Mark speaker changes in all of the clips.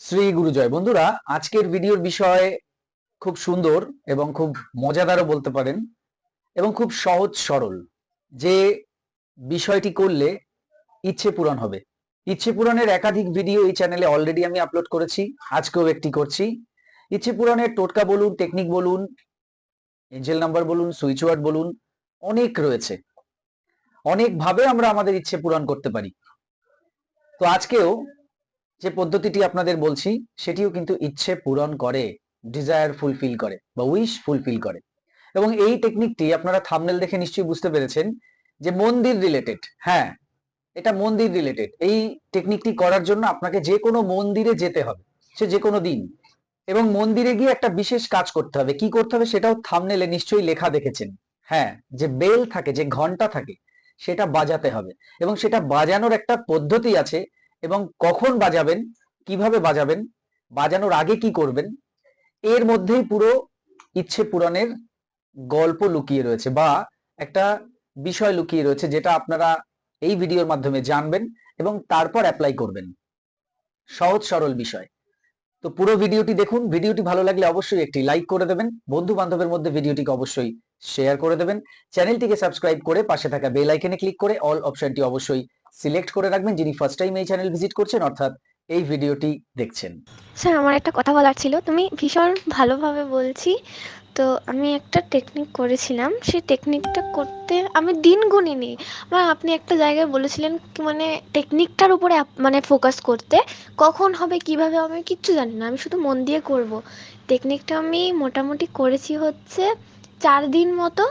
Speaker 1: শ্রী গুরুজয় বন্ধুরা, আজকের ভিডিওর বিষয় খুব সুন্দর এবং খুব মজাদারও বলতে পারেন এবং খুব সহজ সরল যে বিষয়টি করলে ইচ্ছে পূরণ হবে। ইচ্ছে পূরণের একাধিক ভিডিও এই চ্যানেলে অলরেডি আমি আপলোড করেছি, আজকেও একটি করছি। ইচ্ছে পূরণের টোটকা বলুন টেকনিক বলুন এঞ্জেল নাম্বার বলুন সুইচ ওয়ার্ড বলুন, অনেক রয়েছে। অনেকভাবে আমরা আমাদের ইচ্ছে পূরণ করতে পারি। তো আজকেও যে পদ্ধতিটি আপনাদের বলছি, সেটিও কিন্তু ইচ্ছে পূরণ করে ডিজায়ার ফুলফিল করে বা উইশ ফুলফিল করে। এবং এই টেকনিকটি আপনারা থামনেল দেখে নিশ্চয়ই বুঝতে পেরেছেন যে মন্দির রিলেটেড হ্যাঁ এটা মন্দির রিলেটেড এই টেকনিকটি করার জন্য আপনাকে যে কোনো মন্দিরে যেতে হবে, সে যে কোনো দিন। এবং মন্দিরে গিয়ে একটা বিশেষ কাজ করতে হবে। কি করতে হবে সেটাও থামনেলে নিশ্চয়ই লেখা দেখেছেন। হ্যাঁ যে বেল থাকে, যে ঘণ্টা থাকে, সেটা বাজাতে হবে। এবং সেটা বাজানোর একটা পদ্ধতি আছে এবং কখন বাজাবেন, কীভাবে বাজাবেন, বাজানোর আগে কি করবেন, এর মধ্যেই পুরো ইচ্ছে পূরণের গল্প লুকিয়ে রয়েছে বা একটা বিষয় লুকিয়ে রয়েছে যেটা আপনারা এই ভিডিওর মাধ্যমে জানবেন এবং তারপর অ্যাপ্লাই করবেন। সহজ সরল বিষয়। তো পুরো ভিডিওটি দেখুন। ভিডিওটি ভালো লাগলে অবশ্যই একটি লাইক করে দেবেন। বন্ধু বান্ধবের মধ্যে ভিডিওটিকে অবশ্যই শেয়ার করে দেবেন। চ্যানেলটিকে সাবস্ক্রাইব করে পাশে থাকা বেল আইকনে ক্লিক করে অল অপশনটি অবশ্যই সিলেক্ট করে রাখবেন। যিনি ফার্স্ট টাইম এই চ্যানেল ভিজিট করছেন, অর্থাৎ এই ভিডিওটি দেখছেন।
Speaker 2: স্যার আমার একটা কথা বলার ছিল। তুমি ভীষণ ভালোভাবে বলছি। তো আমি একটা টেকনিক করেছিলাম। সেই টেকনিকটা করতে আমি দিন গুনিনি। মানে আপনি একটা জায়গায় বলেছিলেন মানে টেকনিকটার উপরে মানে ফোকাস করতে। কখন হবে, কীভাবে আমি কিচ্ছু জানি না। আমি শুধু মন দিয়ে করব। টেকনিকটা আমি মোটামুটি করেছি হচ্ছে চার দিন মতো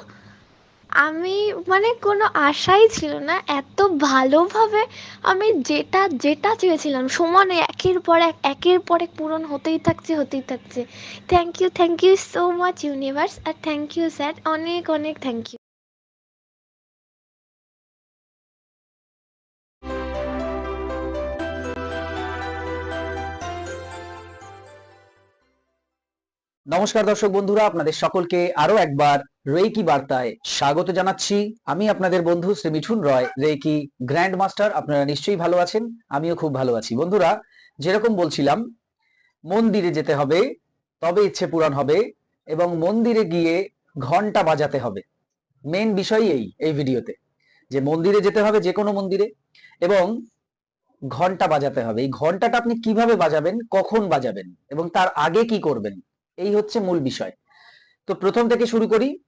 Speaker 2: আমি মানে কোনো আশাই ছিল না। এত ভালোভাবে আমি যেটা যেটা চেয়েছিলাম, সমানে একের পর এক, একের পর এক পূরণ হতেই থাকছে হতেই থাকছে। Thank you thank you so much universe R thank you sir অনেক অনেক থ্যাংক ইউ
Speaker 1: নমস্কার দর্শক বন্ধুরা, আপনাদের সকলকে আরও একবার রেকি বার্তায় স্বাগত জানাচ্ছি। আমি আপনাদের বন্ধু Shri Mithun Roy reiki grand master আপনারা নিশ্চয়ই ভালো আছেন, আমিও খুব ভালো আছি। বন্ধুরা, যেরকম বলছিলাম, মন্দিরে যেতে হবে, তবে ইচ্ছে পূরণ হবে এবং মন্দিরে গিয়ে ঘণ্টা বাজাতে হবে। মেন বিষয় এই এই ভিডিওতে। যে মন্দিরে যেতে হবে যে কোনো মন্দিরে এবং ঘণ্টা বাজাতে হবে। এই ঘন্টাটা আপনি কীভাবে বাজাবেন, কখন বাজাবেন এবং তার আগে কি করবেন এই হচ্ছে মূল বিষয়। তো প্রথম থেকে শুরু করি।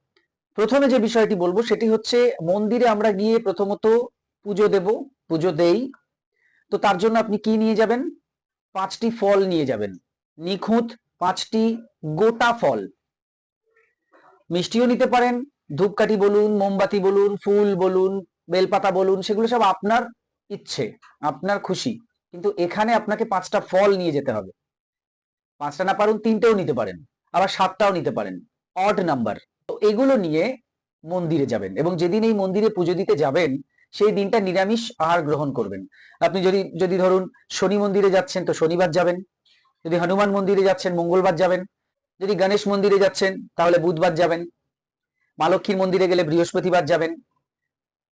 Speaker 1: প্রথমে যে বিষয়টি বলব সেটি হচ্ছে মন্দিরে আমরা গিয়ে প্রথমত পুজো দেব, পুজো দেই। তো তার জন্য আপনি কি নিয়ে যাবেন? পাঁচটি ফল নিয়ে যাবেন। নিখুঁত পাঁচটি গোটা ফল। মিষ্টিও নিতে পারেন, ধূপকাঠি বলুন, মোমবাতি বলুন, ফুল বলুন, বেলপাতা বলুন, সেগুলো সব আপনার ইচ্ছে, আপনার খুশি। কিন্তু এখানে আপনাকে পাঁচটা ফল নিয়ে যেতে হবে। পাঁচটা না পারুন, তিনটেও নিতে পারেন। আবার সাতটাও নিতে পারেন। অড নাম্বার তো এগুলো নিয়ে মন্দিরে যাবেন এবং যেদিন এই মন্দিরে পুজো দিতে যাবেন, সেই দিনটা নিরামিষ আহার গ্রহণ করবেন। আপনি যদি যদি ধরুন শনি মন্দিরে যাচ্ছেন, তো শনিবার যাবেন। যদি হনুমান মন্দিরে যাচ্ছেন, মঙ্গলবার যাবেন। যদি গণেশ মন্দিরে যাচ্ছেন, তাহলে বুধবার যাবেন। মা লক্ষ্মীর মন্দিরে গেলে বৃহস্পতিবার যাবেন।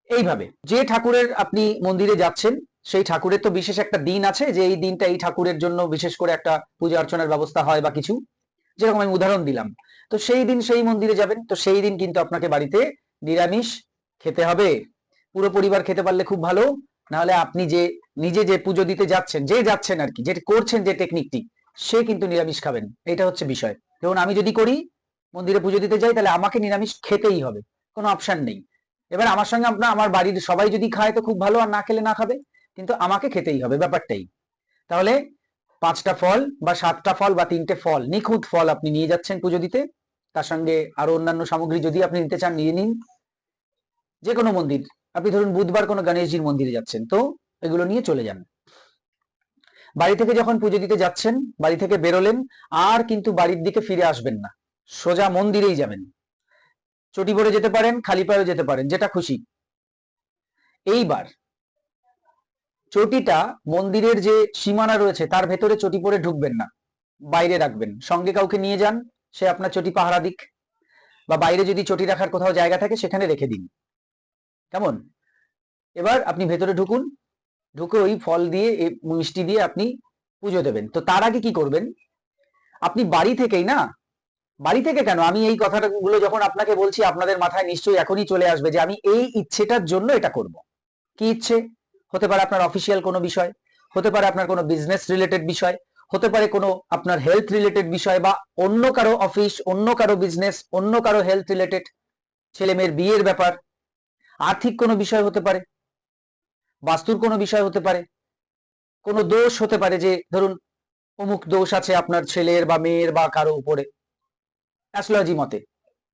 Speaker 1: এইভাবে যে ঠাকুরের আপনি মন্দিরে যাচ্ছেন সেই ঠাকুরের তো বিশেষ একটা দিন আছে যে এই দিনটা এই ঠাকুরের জন্য বিশেষ করে একটা পূজা অর্চনার ব্যবস্থা হয় বা কিছু। যেরকম আমি উদাহরণ দিলাম। তো সেই দিন সেই মন্দিরে যাবেন, তো সেই দিন কিন্তু আপনাকে বাড়িতে নিরামিষ খেতে হবে। পুরো পরিবার খেতে পারলে খুব ভালো, নাহলে আপনি যে নিজে যে পুজো দিতে যাচ্ছেন, যে যাচ্ছেন আর কি, যে করছেন যে টেকনিকটি সে কিন্তু নিরামিষ খাবেন। এটা হচ্ছে বিষয়। যেমন আমি যদি করি, মন্দিরে পুজো দিতে যাই, তাহলে আমাকে নিরামিষ খেতেই হবে। কোনো অপশন নেই। এবার আমার সঙ্গে আপনার, আমার বাড়ির সবাই যদি খায়, তো খুব ভালো, আর না খেলে না খাবে। কিন্তু আমাকে খেতেই হবে ব্যাপারটাই। তাহলে পাঁচটা ফল বা সাতটা ফল বা তিনটে ফল, নিখুঁত ফল আপনি নিয়ে যাচ্ছেন পুজো দিতে তার সঙ্গে আরও অন্যান্য সামগ্রী যদি আপনি নিতে চান নিয়ে নিন। যে কোনো মন্দির, আপনি ধরুন বুধবার কোনো গণেশজির মন্দিরে যাচ্ছেন, তো এগুলো নিয়ে চলে যান। বাড়ি থেকে যখন পুজো দিতে যাচ্ছেন, বাড়ি থেকে বেরোলেন, আর কিন্তু বাড়ির দিকে ফিরে আসবেন না। সোজা মন্দিরেই যাবেন। চটি পরে যেতে পারেন, খালি পায়েও যেতে পারেন, যেটা খুশি। এইবার চটিটা মন্দিরের যে সীমানা রয়েছে, তার ভেতরে চটি পরে ঢুকবেন না। বাইরে রাখবেন। সঙ্গে কাউকে নিয়ে যান, সে আপনার চটি পাহারা দিক। বা বাইরে যদি চটি রাখার কোথাও জায়গা থাকে, সেখানে রেখে দিন। কেমন? এবার আপনি ভেতরে ঢুকুন। ঢুকে ওই ফল দিয়ে মিষ্টি দিয়ে আপনি পুজো দেবেন। তো তার আগে কি করবেন? আপনি বাড়ি থেকেই না? বাড়ি থেকে কেন? আমি এই কথাটা গুলো যখন আপনাকে বলছি, আপনাদের মাথায় নিশ্চয়ই এখনই চলে আসবে যে আমি এই ইচ্ছেটার জন্য এটা করব। কি ইচ্ছে? হতে পারে আপনার অফিসিয়াল কোনো বিষয়, হতে পারে আপনার কোনো বিজনেস রিলেটেড বিষয়, হতে পারে কোনো আপনার হেলথ রিলেটেড বিষয় বা অন্য কারও অফিস অন্য কারও বিজনেস অন্য কারও হেলথ রিলেটেড ছেলে মেয়ের বিয়ের ব্যাপার, আর্থিক কোনো বিষয় হতে পারে, বাস্তুর কোনো বিষয় হতে পারে, কোনো দোষ হতে পারে যে ধরুন অমুক দোষ আছে আপনার ছেলের বা মেয়ের বা কারও উপরে অ্যাস্ট্রোলজি মতে।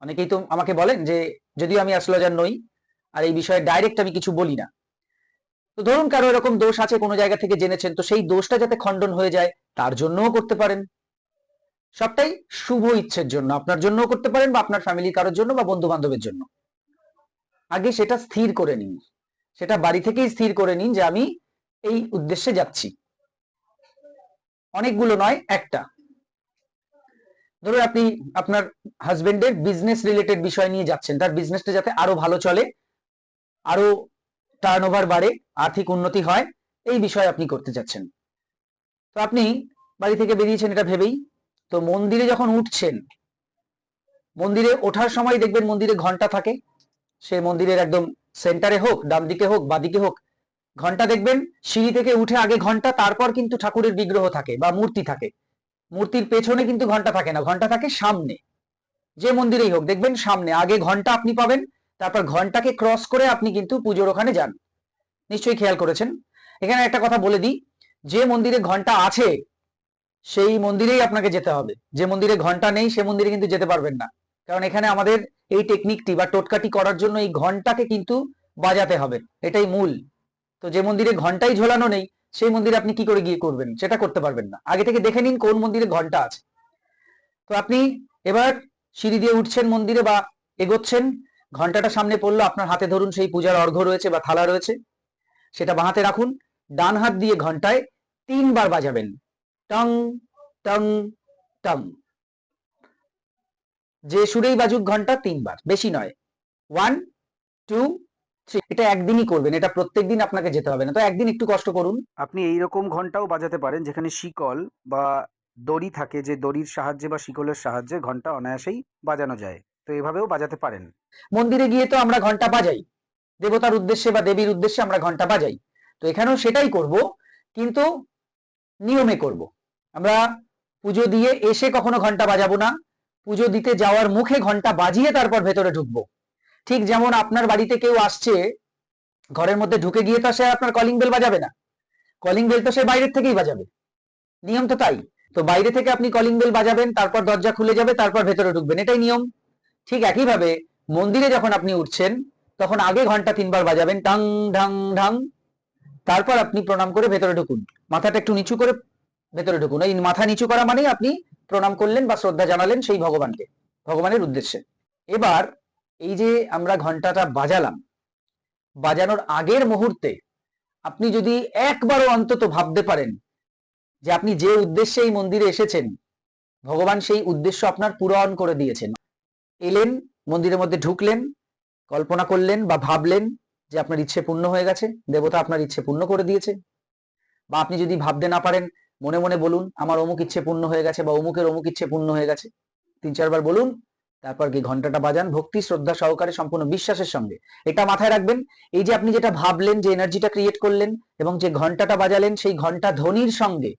Speaker 1: অনেকেই তো আমাকে বলেন যে যদিও আমি অ্যাস্ট্রোলজার নই, আর এই বিষয়ে ডাইরেক্ট আমি কিছু বলি না। তো ধরুন কারও এরকম দোষ আছে কোনো জায়গা থেকে জেনেছেন, তো সেই দোষটা যাতে খণ্ডন হয়ে যায়, তার জন্যও করতে পারেন। সবটাই শুভ ইচ্ছের জন্য, আপনার জন্যও করতে পারেন বা আপনার ফ্যামিলি কারোর জন্য বা বন্ধু বান্ধবের জন্য। আগে সেটা স্থির করে নিন, সেটা বাড়ি থেকেই স্থির করে নিন যে আমি এই উদ্দেশ্যে যাচ্ছি। অনেকগুলো নয়, একটা। ধরুন আপনি আপনার হাজবেন্ডের বিজনেস রিলেটেড বিষয় নিয়ে যাচ্ছেন, তার বিজনেসটা যাতে আরও ভালো চলে, আরও টার্ন ওভার বাড়ে, আর্থিক উন্নতি হয়, এই বিষয়ে আপনি করতে যাচ্ছেন। তো আপনি বাড়ি থেকে বেরিয়েছেন, এটা ভেবেই। তো মন্দিরে যখন উঠছেন, মন্দিরে ওঠার সময় দেখবেন মন্দিরে ঘণ্টা থাকে। সে মন্দিরের একদম সেন্টারে হোক, ডান দিকে হোক বাদিকে হোক, ঘণ্টা দেখবেন, সিঁড়ি থেকে উঠে আগে ঘণ্টা, তারপর কিন্তু ঠাকুরের বিগ্রহ থাকে বা মূর্তি থাকে। মূর্তির পেছনে কিন্তু ঘণ্টা থাকে না, ঘণ্টা থাকে সামনে। যে মন্দিরেই হোক, দেখবেন সামনে, আগে ঘণ্টা আপনি পাবেন তারপর ঘন্টাকে ক্রস করে আপনি কিন্তু পুজোর ওখানে যান। নিশ্চয়ই খেয়াল করেছেন। এখানে একটা কথা বলে দিই, যে মন্দিরে ঘণ্টা আছে, সেই মন্দিরেই আপনাকে যেতে হবে। যে মন্দিরে ঘণ্টা নেই, সে মন্দিরে কিন্তু যেতে পারবেন না। কারণ এখানে আমাদের এই টেকনিকটি বা টোটকাটি করার জন্য এই ঘন্টাকে কিন্তু বাজাতে হবে। এটাই মূল। তো যে মন্দিরে ঘন্টাই ঝোলানো নেই, সেই মন্দিরে আপনি কি করে গিয়ে করবেন? সেটা করতে পারবেন না। আগে থেকে দেখে নিন কোন মন্দিরে ঘণ্টা আছে। তো আপনি এবার সিঁড়ি দিয়ে উঠছেন মন্দিরে বা এগোচ্ছেন ঘন্টাটা সামনে পড়ল, আপনার হাতে ধরুন সেই পূজার অর্ঘ্য রয়েছে বা থালা রয়েছে, সেটা বাঁহাতে রাখুন, ডান হাত দিয়ে ঘন্টায় তিনবার বাজাবেন। টং টং টং যে সুরেই বাজুক ঘণ্টা তিনবার, বেশি নয়। One, two, three. এটা একদিনই করবেন, এটা প্রত্যেকদিন আপনাকে যেতে হবে না। তো একদিন একটু কষ্ট করুন।
Speaker 3: আপনি এই রকম ঘন্টাও বাজাতে পারেন, যেখানে শিকল বা দড়ি থাকে, যে দড়ির সাহায্যে বা শিকলের সাহায্যে ঘণ্টা অনায়াসেই বাজানো যায়। তো এভাবেও বাজাতে পারেন।
Speaker 1: মন্দিরে গিয়ে তো আমরা ঘণ্টা বাজাই। দেবতার উদ্দেশ্যে বা দেবীর উদ্দেশ্যে আমরা ঘণ্টা বাজাই। তো এখানেও সেটাই করব, কিন্তু নিয়মে করব। আমরা পুজো দিয়ে এসে কখনো ঘণ্টা বাজাবো না। পুজো দিতে যাওয়ার মুখে ঘণ্টা বাজিয়ে তারপর ভেতরে ঢুকবো। ঠিক যেমন আপনার বাড়িতে কেউ আসছে, ঘরের মধ্যে ঢুকে গিয়ে তো সে আপনার কলিং বেল বাজাবে না। কলিং বেল তো সে বাইরের থেকেই বাজাবে। নিয়ম তো তাই। তো বাইরে থেকে আপনি কলিং বেল বাজাবেন, তারপর দরজা খুলে যাবে, তারপর ভেতরে ঢুকবেন। এটাই নিয়ম। ঠিক একইভাবে মন্দিরে যখন আপনি উঠছেন, তখন আগে ঘণ্টা তিনবার বাজাবেন টাং ঢাং ঢাং। তারপর আপনি প্রণাম করে ভেতরে ঢুকুন। মাথাটা একটু নিচু করে ভেতরে ঢুকুন। এই মাথা নিচু করা মানেই আপনি প্রণাম করলেন বা শ্রদ্ধা জানালেন সেই ভগবানকে, ভগবানের উদ্দেশ্যে। এবার এই যে আমরা ঘন্টাটা বাজালাম, বাজানোর আগের মুহূর্তে আপনি যদি একবারও অন্তত ভাবতে পারেন যে আপনি যে উদ্দেশ্যে এই মন্দিরে এসেছেন, ভগবান সেই উদ্দেশ্য আপনার পূরণ করে দিয়েছেন। এলেন, মন্দিরের মধ্যে ঢুকলেন, কল্পনা করলেন বা ভাবলেন যে আপনার ইচ্ছে পূর্ণ হয়ে গেছে, দেবতা আপনার ইচ্ছে পূর্ণ করে দিয়েছে। বা আপনি যদি ভাবতে না পারেন, মনে মনে বলুন, আমার অমুক ইচ্ছে পূর্ণ হয়ে গেছে বা অমুকের অমুক ইচ্ছে পূর্ণ হয়ে গেছে। তিন চারবার বলুন, তারপর কি ঘন্টাটা বাজান, ভক্তি, শ্রদ্ধা সহকারে সম্পূর্ণ বিশ্বাসের সঙ্গে। এটা মাথায় রাখবেন, এই যে আপনি যেটা ভাবলেন, যে এনার্জিটা ক্রিয়েট করলেন এবং যে ঘন্টাটা বাজালেন, সেই ঘণ্টা ধ্বনির সঙ্গে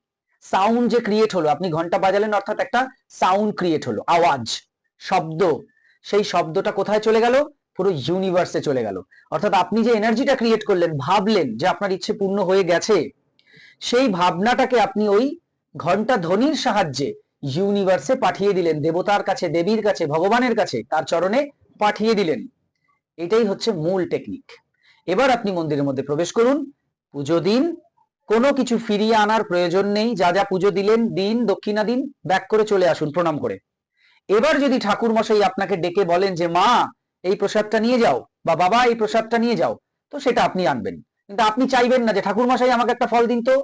Speaker 1: সাউন্ড যে ক্রিয়েট হলো, আপনি ঘণ্টা বাজালেন অর্থাৎ একটা সাউন্ড ক্রিয়েট হলো, আওয়াজ, শব্দ সেই শব্দটা কোথায় চলে গেল? পুরো ইউনিভার্সে চলে গেল। অর্থাৎ আপনি যে এনার্জিটা ক্রিয়েট করলেন, ভাবলেন যে আপনার ইচ্ছে পূর্ণ হয়ে গেছে, সেই ভাবনাটাকে আপনি ওই ঘণ্টা ধ্বনির সাহায্যে ইউনিভার্সে পাঠিয়ে দিলেন, দেবতার কাছে, দেবীর কাছে, ভগবানের কাছে, তার চরণে পাঠিয়ে দিলেন। এটাই হচ্ছে মূল টেকনিক এবার আপনি মন্দিরের মধ্যে প্রবেশ করুন। পুজো দিন, কোনো কিছু ফিরিয়ে আনার প্রয়োজন নেই। যা যা পুজো দিলেন, দিন, দক্ষিণা দিন, ব্যাক করে চলে আসুন, প্রণাম করে। এবার যদি ঠাকুর মশাই আপনাকে ডেকে বলেন যে, মা, এই প্রসাদটা নিয়ে যাও বা বাবা, এই প্রসাদটা নিয়ে যাও, তো সেটা আপনি আনবেন। কিন্তু আপনি চাইবেন না যে ঠাকুর মশাই আমাকে একটা ফল দিন তো,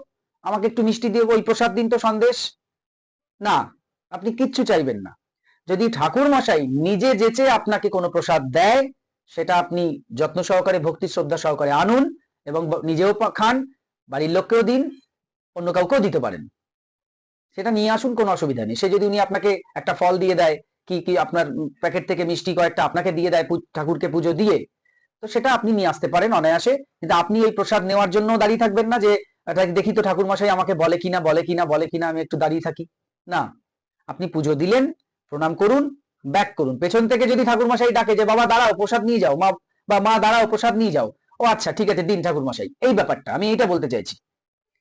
Speaker 1: আমাকে একটু মিষ্টি দিয়ে ওই প্রসাদ দিন তো, সন্দেশ। না, আপনি কিচ্ছু চাইবেন না। যদি ঠাকুর মশাই নিজে যেচে আপনাকে কোনো প্রসাদ দেয়, সেটা আপনি যত্ন সহকারে, ভক্তি শ্রদ্ধা সহকারে আনুন এবং নিজেও খান, বাড়ির লোককেও দিন, অন্য কাউকেও দিতে পারেন। সেটা নিয়ে আসুন, কোনো অসুবিধা নেই। সে যদি উনি আপনাকে একটা ফল দিয়ে দেয়, কি কি আপনার প্যাকেট থেকে মিষ্টি কয়েকটা আপনাকে দিয়ে দেয় ঠাকুরকে পুজো দিয়ে, তো সেটা আপনি নিয়ে আসতে পারেন অনায়াসে। কিন্তু আপনি এই প্রসাদ নেওয়ার জন্য দাঁড়িয়ে থাকবেন না যে দেখি তো ঠাকুর মশাই আমাকে বলে কিনা বলে কিনা বলে কিনা, আমি একটু দাঁড়িয়ে থাকি। না। আপনি পুজো দিলেন, প্রণাম করুন, ব্যাক করুন। পেছন থেকে যদি ঠাকুর মশাই ডাকে যে, বাবা, দাঁড়াও, প্রসাদ নিয়ে যাও, মা, বা মা, দাঁড়াও, প্রসাদ নিয়ে যাও। ও আচ্ছা ঠিক আছে, দিন ঠাকুর মশাই এই ব্যাপারটা, আমি এইটা বলতে চাইছি।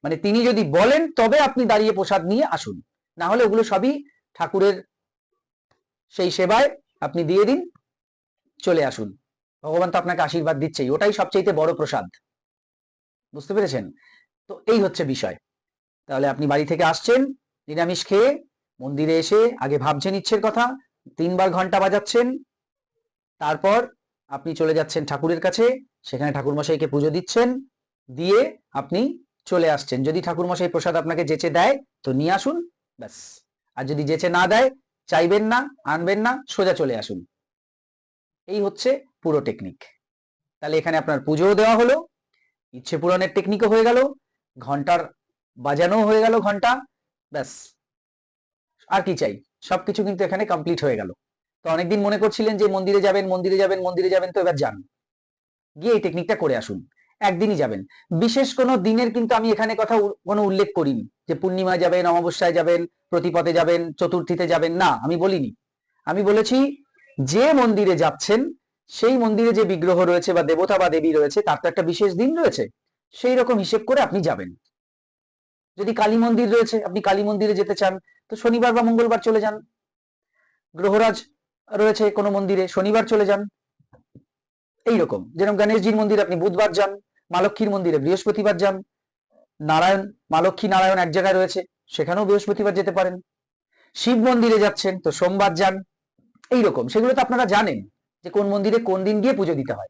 Speaker 1: মানে তিনি যদি বলেন, তবে আপনি দাঁড়িয়ে প্রসাদ নিয়ে আসুন। না হলে ওগুলো সবই ঠাকুরের সেই সেবায় আপনি দিয়ে দিন, চলে আসুন। ভগবান তো আপনাকে আশীর্বাদ দিচ্ছেই, ওটাই সবচেয়ে বড় প্রসাদ। বুঝতে পেরেছেন? তো এই হচ্ছে বিষয়। তাহলে আপনি বাড়ি থেকে আসছেন, নিরামিষ খেয়ে, মন্দিরে এসে আগে ভাবছেন ইচ্ছের কথা, তিনবার ঘণ্টা বাজাচ্ছেন, তারপর আপনি চলে যাচ্ছেন ঠাকুরের কাছে, সেখানে ঠাকুরমশাইকে পুজো দিচ্ছেন, দিয়ে আপনি চলে আসছেন। যদি ঠাকুরমশাই প্রসাদ আপনাকে যেচে দেয়, তো নিয়ে আসুন, ব্যাস। আর যদি যেচে না দেয়, চাইবেন না, আনবেন না, সোজা চলে আসুন। এই হচ্ছে পুরো টেকনিক তাহলে এখানে আপনার পুজোও দেওয়া হলো, ইচ্ছে পূরণের টেকনিকও হয়ে গেল ঘণ্টার বাজানো হয়ে গেল ঘণ্টা ব্যাস। আর কি চাই? সবকিছু কিন্তু এখানে কমপ্লিট হয়ে গেল। তো অনেকদিন মনে করছিলেন যে মন্দিরে যাবেন মন্দিরে যাবেন মন্দিরে যাবেন, তো এবার যান। গিয়ে এই টেকনিকটা করে আসুন। একদিনই যাবেন। বিশেষ কোনো দিনের কিন্তু আমি এখানে কথা কোনো উল্লেখ করিনি যে পূর্ণিমায় যাবেন, অমাবস্যায় যাবেন, প্রতিপদে যাবেন, চতুর্থীতে যাবেন, না, আমি বলিনি। আমি বলেছি যে মন্দিরে যাচ্ছেন, সেই মন্দিরে যে বিগ্রহ রয়েছে বা দেবতা বা দেবী রয়েছে, তার তো একটা বিশেষ দিন রয়েছে, সেই রকম হিসেব করে আপনি যাবেন। যদি কালী মন্দির রয়েছে, আপনি কালী মন্দিরে যেতে চান, তো শনিবার বা মঙ্গলবার চলে যান। গ্রহরাজ রয়েছে কোনো মন্দিরে, শনিবার চলে যান। এইরকম, যেরকম গণেশজির মন্দির আপনি বুধবার যান মা লক্ষ্মীর মন্দিরে। বৃহস্পতিবার যান। নারায়ণ মা লক্ষ্মী নারায়ণ এক জায়গায় রয়েছে। সেখানেও বৃহস্পতিবার যেতে পারেন। শিব মন্দিরে যাচ্ছেন, তো সোমবার যান। এইরকম। সেগুলো তো আপনারা জানেন যে কোন মন্দিরে কোন দিন গিয়ে পুজো দিতে হয়।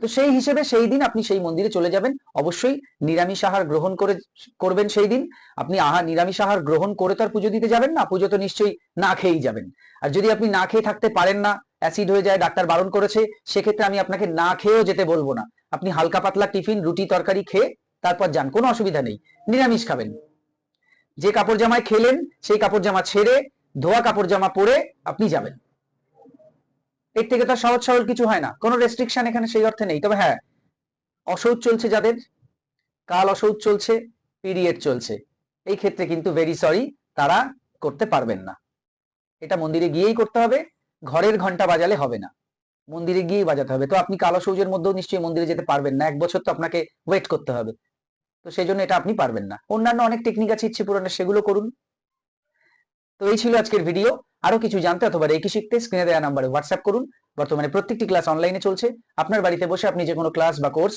Speaker 1: তো সেই হিসেবে সেই দিন আপনি সেই মন্দিরে চলে যাবেন। অবশ্যই নিরামিষ আহার গ্রহণ করে করবেন সেই দিন। আপনি আহার নিরামিষ আহার গ্রহণ করে তো আর পুজো দিতে যাবেন না, পুজো তো নিশ্চয়ই না খেয়েই যাবেন। আর যদি আপনি না খেয়ে থাকতে পারেন না, অ্যাসিড হয়ে যায়, ডাক্তার বারণ করেছে, সেক্ষেত্রে আমি আপনাকে না খেয়েও যেতে বলব না। আপনি হালকা পাতলা টিফিন, রুটি, তরকারি খেয়ে তারপর যান, কোনো অসুবিধা নেই, নিরামিষ খাবেন। যে কাপড় জামায় খেলেন, সেই কাপড় জামা ছেড়ে, ধোয়া কাপড় জামা পরে আপনি যাবেন। এর থেকে তো সহজ সরল কিছু হয় না, কোনো রেস্ট্রিকশন এখানে সেই অর্থে নেই। তবে হ্যাঁ অসৌচ চলছে যাদের, কাল অসৌচ চলছে পিরিয়ড চলছে। এই ক্ষেত্রে কিন্তু ভেরি সরি তারা করতে পারবেন না। এটা মন্দিরে গিয়েই করতে হবে, ঘরের ঘণ্টা বাজালে হবে না। মন্দিরে গিয়েই বাজাতে হবে। তো আপনি কালো সৌজের মধ্যেও নিশ্চয়ই মন্দিরে যেতে পারবেন না, এক বছর তো আপনাকে ওয়েট করতে হবে। তো সেই জন্য এটা আপনি পারবেন না। অন্যান্য অনেক টেকনিক আছে ইচ্ছে পূরণের, সেগুলো করুন। তো এই ছিল আজকের ভিডিও আরও কিছু জানতে অথবা একই শিখতে স্ক্রিনে দেওয়া নাম্বারে হোয়াটসঅ্যাপ করুন। বর্তমানে প্রত্যেকটি ক্লাস অনলাইনে চলছে। আপনার বাড়িতে বসে আপনি যে কোনো ক্লাস বা কোর্স